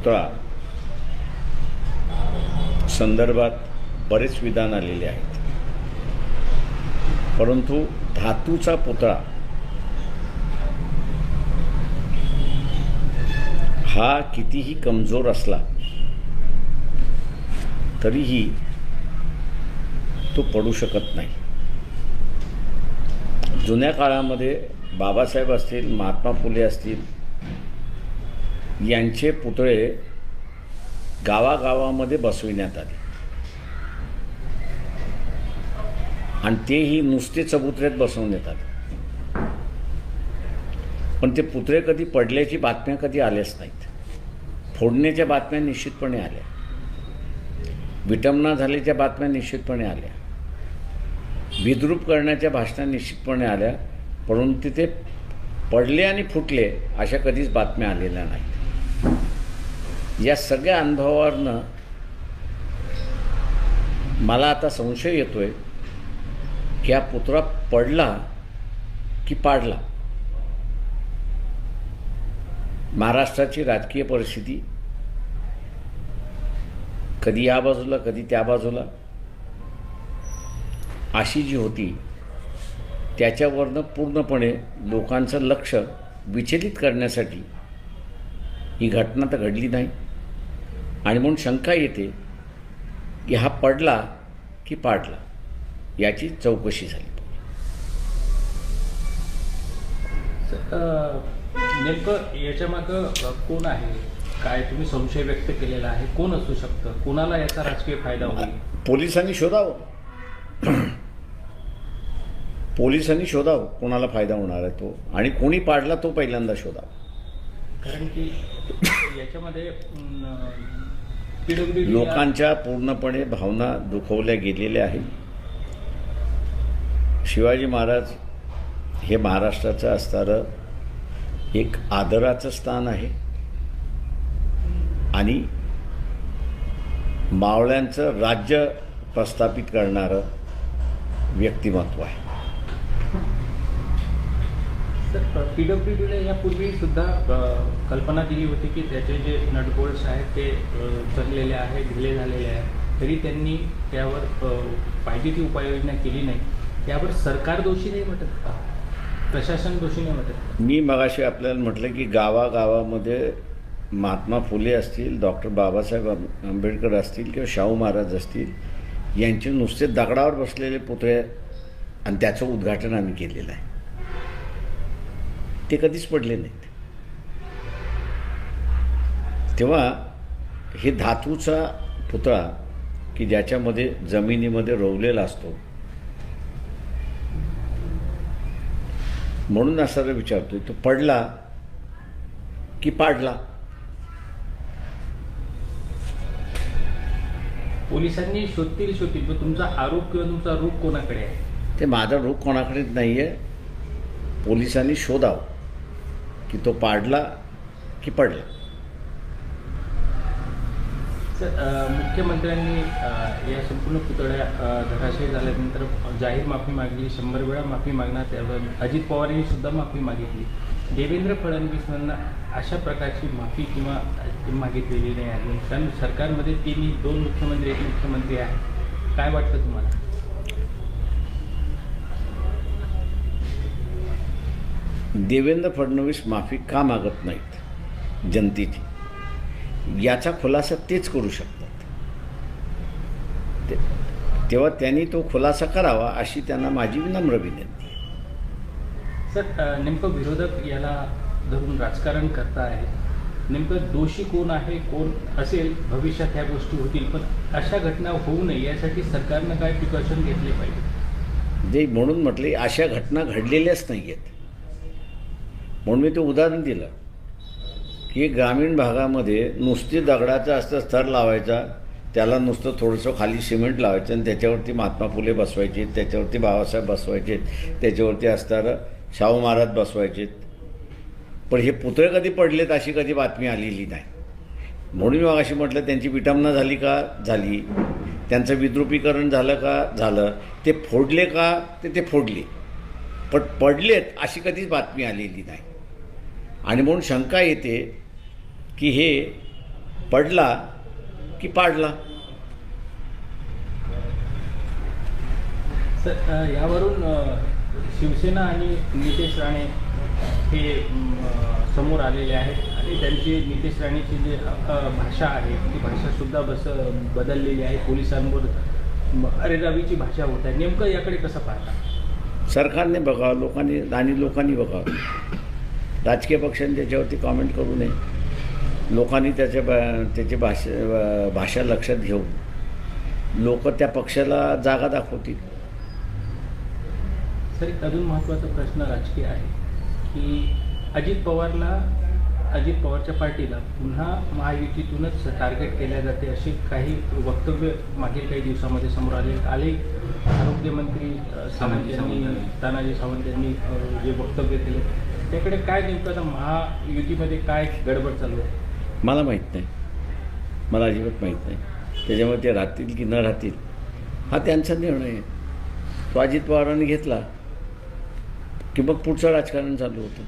पुतळा संदर्भात बरेच विधान आलेले आहेत. परंतु धातूचा पुतळा हा कितीही कमजोर असला तरीही तो पडू शकत नाही. जुन्या काळामध्ये बाबासाहेब असतील महात्मा फुले असतील यांचे पुतळे गावागावामध्ये बसविण्यात आले. आणि तेही नुसते चबुतऱ्यात बसवण्यात आले. पण ते पुतळे कधी पडल्याची बातम्या कधी आल्याच नाहीत. फोडण्याच्या बातम्या निश्चितपणे आल्या. विटंबना झाल्याच्या बातम्या निश्चितपणे आल्या. विद्रूप करण्याच्या भाषणा निश्चितपणे आल्या परंतु ते पडले आणि फुटले अशा कधीच बातम्या आलेल्या नाही या सगळ्या अनुभवावरनं मला आता संशय येतो आहे की हा पुतळा पडला की पाडला? महाराष्ट्राची राजकीय परिस्थिती? कधी या बाजूला कधी त्या बाजूला? अशी जी होती त्याच्यावरनं पूर्णपणे लोकांचं लक्ष विचलित करण्यासाठी ही घटना तर घडली नाही. आणि म्हणून शंका येते की हा पडला की पाडला? याची चौकशी झाली. नेमकं याच्यामागं अ, कोण आहे? काय तुम्ही संशय व्यक्त केलेला आहे? कोण असू शकतं? कोणाला याचा राजकीय फायदा होईल? पोलिसांनी शोधावं. पोलिसांनी शोधावं कोणाला फायदा होणार आहे तो. आणि कोणी पाडला तो पहिल्यांदा शोधावा. कारण की याच्यामध्ये लोकांच्या पूर्णपणे भावना दुखवल्या गेलेल्या आहेत. शिवाजी महाराज हे महाराष्ट्राचं असणारं एक आदराचं स्थान आहे. आणि मावळ्यांचं राज्य प्रस्थापित करणारं व्यक्तिमत्व आहे. पीडब्ल्यूडीला यापूर्वी सुद्धा कल्पना दिली होती की त्याचे जे नटबोल्ट्स आहेत ते अ, चढलेले आहेत ढिले झालेले आहेत. तरी त्यांनी त्यावर पाहिजे ती उपाययोजना केली नाही. त्यावर सरकार दोषी नाही वाटत का? प्रशासन दोषी नाही वाटत मी मगाशी आपल्याला म्हटलं की गावागावामध्ये महात्मा फुले असतील डॉक्टर बाबासाहेब आंबेडकर असतील किंवा शाहू महाराज असतील यांचे नुसते दगडावर बसलेले पुतळे आणि त्याचं उद्घाटन आम्ही केलेलं आहे. ते कधीच पडले नाहीत. तेव्हा हे धातूचा पुतळा की ज्याच्यामध्ये जमिनीमध्ये रोवलेला असतो म्हणून असा विचारतोय तो पडला की पाडला? पोलिसांनी शोधतील शोधतील पण तुमचा आरोप किंवा तुमचा रूप कोणाकडे आहे? ते माझा रोग कोणाकडेच नाही आहे पोलिसांनी शोधावं. की तो पाडला की पडला? मुख्यमंत्र्यांनी या संपूर्ण पुतळ्या अ, झाल्यानंतर जाहीर माफी मागली शंभर वेळा माफी मागणार त्यावर अजित पवारांनी सुद्धा माफी मागितली. देवेंद्र फडणवीसांना अशा प्रकारची माफी किंवा मागितलेली नाही आहे. कारण सरकारमध्ये तिन्ही दोन मुख्यमंत्री एक मुख्यमंत्री आहे. काय वाटतं तुम्हाला? देवेंद्र फडणवीस माफी का मागत नाहीत? जनतेची. याचा खुलासा तेच करू शकतात. ते तेव्हा त्यांनी तो खुलासा करावा अशी त्यांना माझी विनम्र विनंती आहे. सर नेमकं विरोधक याला धरून राजकारण करता आहे नेमकं दोषी कोण आहे कोण असेल भविष्यात ह्या गोष्टी होतील पण अशा घटना होऊ नये यासाठी सरकारनं काय प्रिकॉशन घेतले पाहिजे? जे म्हणून म्हटले अशा घटना घडलेल्याच नाही आहेत म्हणून मी ते उदाहरण दिलं. की ग्रामीण भागामध्ये नुसती दगडाचा असतं स्तर लावायचा त्याला नुसतं थोडंसं खाली सिमेंट लावायचं आणि त्याच्यावरती महात्मा फुले बसवायचे त्याच्यावरती बाबासाहेब बसवायचे त्याच्यावरती असणारं शाहू महाराज बसवायचे. पण हे पुतळे कधी पडलेत अशी कधी बातमी आलेली नाही. म्हणून मी अशी म्हटलं त्यांची विटंबना झाली का? झाली. त्यांचं विद्रुपीकरण झालं का? झालं. ते फोडले का? ते ते फोडले. पण पडलेत अशी कधीच बातमी आलेली नाही. आणि म्हणून शंका येते की हे पडला की पाडला? यावरून शिवसेना आणि नितेश राणे हे समोर आलेले आहेत आणि त्यांची नितेश राणेची जी भाषा आहे ती भाषासुद्धा बस बदललेली आहे. पोलिसांवर म, अरेरावीची भाषा होत आहे. नेमकं याकडे कसं पाहता? सरकारने बघावं लोकांनी आणि लोकांनी बघावं. राजकीय पक्षांनी त्याच्यावरती कॉमेंट करू नये. लोकांनी त्याच्या बा- त्याची भाषा भाषा लक्षात घेऊन लोक त्या पक्षाला जागा दाखवतील. सर एक अजून महत्त्वाचा प्रश्न राजकीय आहे की अजित पवारला अजित पवारच्या पार्टीला पुन्हा महायुतीतूनच टार्गेट केल्या जाते अशी काही वक्तव्य मागील काही दिवसामध्ये समोर आले. आले आरोग्यमंत्री सावंत यांनी तानाजी सावंत यांनी जे वक्तव्य केले. त्याकडे काय नेमकं आता महायुतीमध्ये काय गडबड चालू आहे? मला माहीत नाही. मला अजिबात माहीत नाही. त्याच्यामुळे ते राहतील की न राहतील हा त्यांचा निर्णय आहे. तो अजित पवारांनी घेतला की मग पुढचं राजकारण चालू होतं.